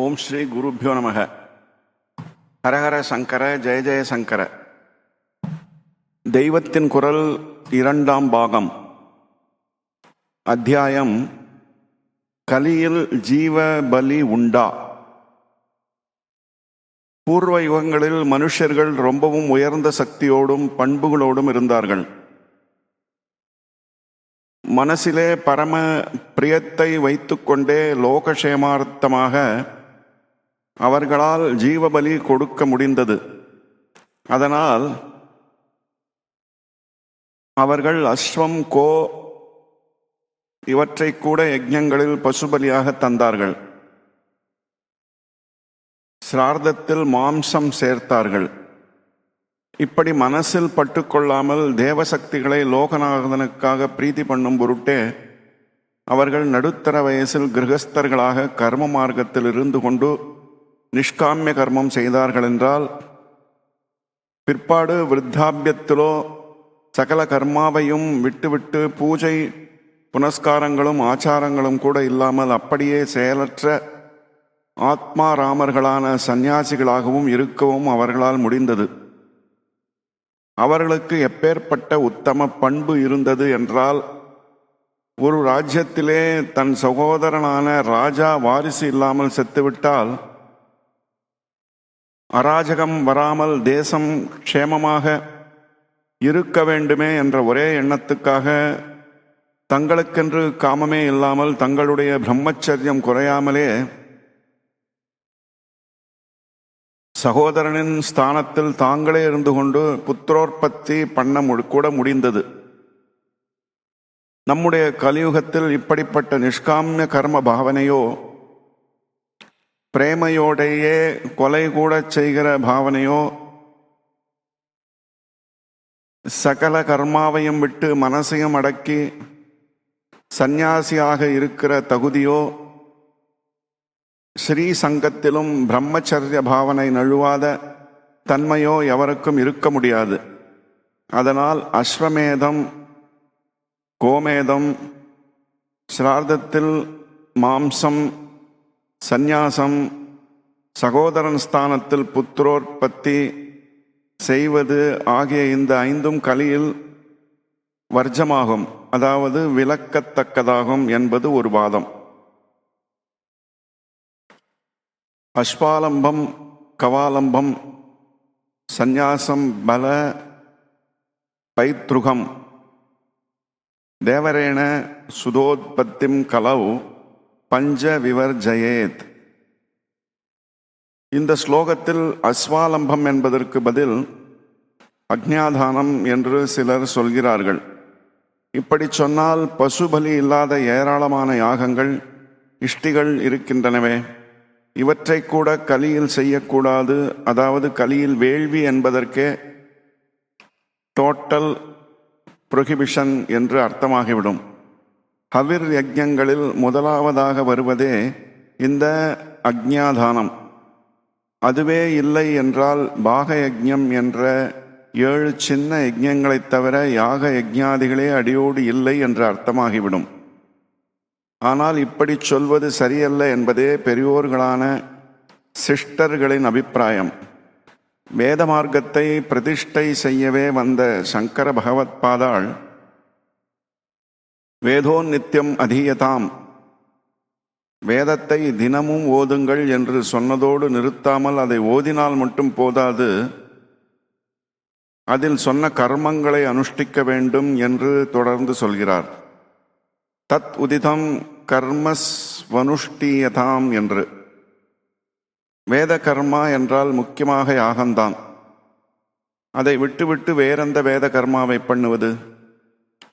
ஓம் ஸ்ரீ குருப்பியோ நமக. ஹரஹர சங்கர ஜெய ஜெய சங்கர. தெய்வத்தின் குரல் இரண்டாம் பாகம். அத்தியாயம் கலியில் ஜீவ பலி உண்டா? பூர்வ யுகங்களில் மனுஷர்கள் ரொம்பவும் உயர்ந்த சக்தியோடும் பண்புகளோடும் இருந்தார்கள். மனசிலே பரம பிரியத்தை வைத்துக்கொண்டே லோகக்ஷேமார்த்தமாக அவர்களால் ஜீவபலி கொடுக்க முடிந்தது. அதனால் அவர்கள் அஸ்வம் கோ இவற்றை கூட யஜ்ஞங்களில் பசுபலியாக தந்தார்கள். சிரார்த்தத்தில் மாம்சம் சேர்த்தார்கள். இப்படி மனசில் பட்டுக்கொள்ளாமல் தேவசக்திகளை லோகநாதனுக்காக பிரீதி பண்ணும் பொருட்டே அவர்கள் நடுத்தர வயசில் கிரகஸ்தர்களாக கர்ம மார்க்கத்தில் இருந்து கொண்டு நிஷ்காமிய கர்மம் செய்தார்கள் என்றால் பிற்பாடு விருத்தாபியத்திலோ சகல கர்மாவையும் விட்டுவிட்டு பூஜை புனஸ்காரங்களும் ஆச்சாரங்களும் கூட இல்லாமல் அப்படியே செயலற்ற ஆத்மாராமர்களான சந்நியாசிகளாகவும் இருக்கவும் அவர்களால் முடிந்தது. அவர்களுக்கு எப்பேற்பட்ட உத்தம பண்பு இருந்தது என்றால் ஒரு ராஜ்யத்திலே தன் சகோதரனான ராஜா வாரிசு இல்லாமல் செத்துவிட்டால் அராஜகம் வராமல் தேசம் க்ஷேமமாக இருக்க வேண்டுமே என்ற ஒரே எண்ணத்துக்காக தங்களுக்கென்று காமமே இல்லாமல் தங்களுடைய பிரம்மச்சரியம் குறையாமலே சகோதரனின் ஸ்தானத்தில் தாங்களே இருந்து கொண்டு புத்திரோற்பத்தி பண்ண மு- கூட முடிந்தது. நம்முடைய கலியுகத்தில் இப்படிப்பட்ட நிஷ்காமிய கர்ம பாவனையோ பிரேமையோடையே கொலை கூட செய்கிற பாவனையோ சகல கர்மாவையும் விட்டு மனசையும் அடக்கி சந்நியாசியாக இருக்கிற தகுதியோ ஸ்ரீ சங்கத்திலும் பிரம்மச்சரிய பாவனை நழுவாத தன்மையோ எவருக்கும் இருக்க முடியாது. அதனால் அஸ்வமேதம் கோமேதம் சிரார்த்தத்தில் மாம்சம் சந்நியாசம் சகோதரன் ஸ்தானத்தில் புத்திரோற்பத்தி செய்வது ஆகிய இந்த ஐந்தும் கலியில் வர்ஜமாகும். அதாவது விளக்கத்தக்கதாகும் என்பது ஒரு வாதம். அஸ்வாலம்பம் கவாலம்பம் சந்நியாசம் பல பைத்ருகம் தேவரேண சுதோத்பத்திம் கலவு பஞ்ச விவர்ஜயேத் இந்த ஸ்லோகத்தில் அஸ்வாலம்பம் என்பதற்கு பதில் அக்ஞாதானம் என்று சிலர் சொல்கிறார்கள். இப்படி சொன்னால் பசுபலி இல்லாத ஏராளமான யாகங்கள் இஷ்டிகள் இருக்கின்றனவே. இவற்றை கூட கலியில் செய்யக்கூடாது. அதாவது கலியில் வேள்வி என்பதற்கே டோட்டல் ப்ரொஹிபிஷன் என்று அர்த்தமாகிவிடும். ஹவிர் யஜ்ஞங்களில் முதலாவதாக வருவதே இந்த அக்ஞாதானம் அதுவே இல்லை என்றால் பாக யஜ்ஞம் என்ற ஏழு சின்ன யஜ்ஞங்களைத் தவிர யாக யஜ்ஞாதிகளே அடியோடு இல்லை என்று அர்த்தமாகிவிடும். ஆனால் இப்படி சொல்வது சரியல்ல என்பதே பெரியோர்களான சிஷ்டர்களின் அபிப்பிராயம். வேத மார்க்கத்தை பிரதிஷ்டை செய்யவே வந்த சங்கர பகவத் பாதாள் வேதோநித்தியம் அதீயதாம். வேதத்தை தினமும் ஓதுங்கள் என்று சொன்னதோடு நிறுத்தாமல் அதை ஓதினால் மட்டும் போதாது. அதில் சொன்ன கர்மங்களை அனுஷ்டிக்க வேண்டும் என்று தொடர்ந்து சொல்கிறார். தத் உதிதம் கர்மஸ்வனுஷ்டீயதாம் என்று. வேத கர்மா என்றால் முக்கியமாக யாகம்தான். அதை விட்டுவிட்டு வேறெந்த வேத கர்மாவை பண்ணுவது?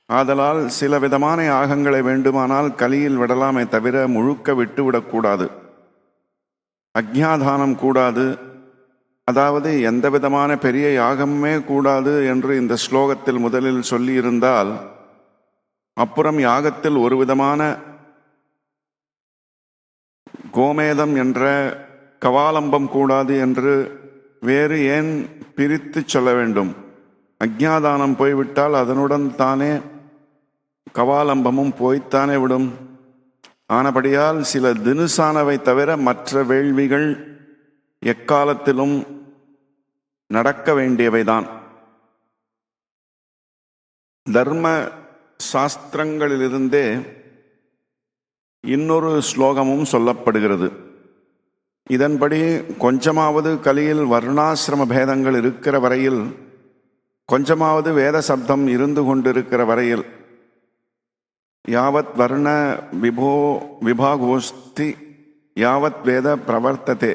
ஆதலால் சில விதமான யாகங்களை வேண்டுமானால் கலியில் விடலாமே தவிர முழுக்க விட்டுவிடக்கூடாது. அக்ஞாதானம் கூடாது. அதாவது எந்த விதமான பெரிய யாகமே கூடாது என்று இந்த ஸ்லோகத்தில் முதலில் சொல்லியிருந்தால் அப்புறம் யாகத்தில் ஒரு விதமான கோமேதம் என்ற கவாலம்பம் கூடாது என்று வேறு ஏன் பிரித்து சொல்ல வேண்டும்? அக்ஞாதானம் போய்விட்டால் அதனுடன் தானே கவாலம்பமும் போய்த்தானே விடும். ஆனபடியால் சில தினுசானவை தவிர மற்ற வேள்விகள் எக்காலத்திலும் நடக்க வேண்டியவைதான். தர்ம சாஸ்திரங்களிலிருந்தே இன்னொரு ஸ்லோகமும் சொல்லப்படுகிறது. இதன்படி கொஞ்சமாவது கலியில் வர்ணாசிரம பேதங்கள் இருக்கிற வரையில் கொஞ்சமாவது வேத சப்தம் இருந்து கொண்டிருக்கிற வரையில் யாவத் வர்ண விபோ விபாகோஸ்தி யாவத் வேத பிரவர்த்ததே.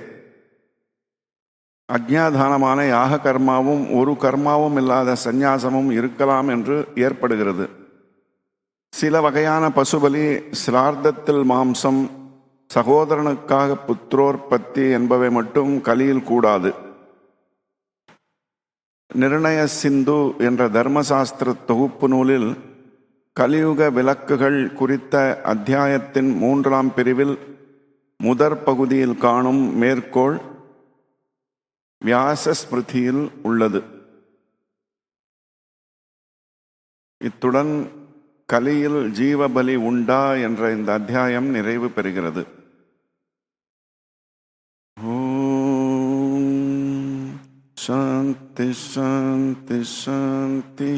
அஜ்ஞாதானமான யாக கர்மாவும் ஒரு கர்மாவும் இல்லாத சந்நியாசமும் இருக்கலாம் என்று ஏற்படுகிறது. சில வகையான பசுபலி சிரார்த்தத்தில் மாம்சம் சகோதரனுக்காக புத்திரோற்பத்தி என்பவை மட்டும் கலியில் கூடாது. நிர்ணய சிந்து என்ற தர்மசாஸ்திர தொகுப்பு நூலில் கலியுக விளக்குகள் குறித்த அத்தியாயத்தின் மூன்றாம் பிரிவில் முதற் பகுதியில் காணும் மேற்கோள் வியாசஸ்மிருதியில் உள்ளது. இத்துடன் கலியில் ஜீவபலி உண்டா என்ற இந்த அத்தியாயம் நிறைவு பெறுகிறது. சாந்தி சாந்தி சாந்தி.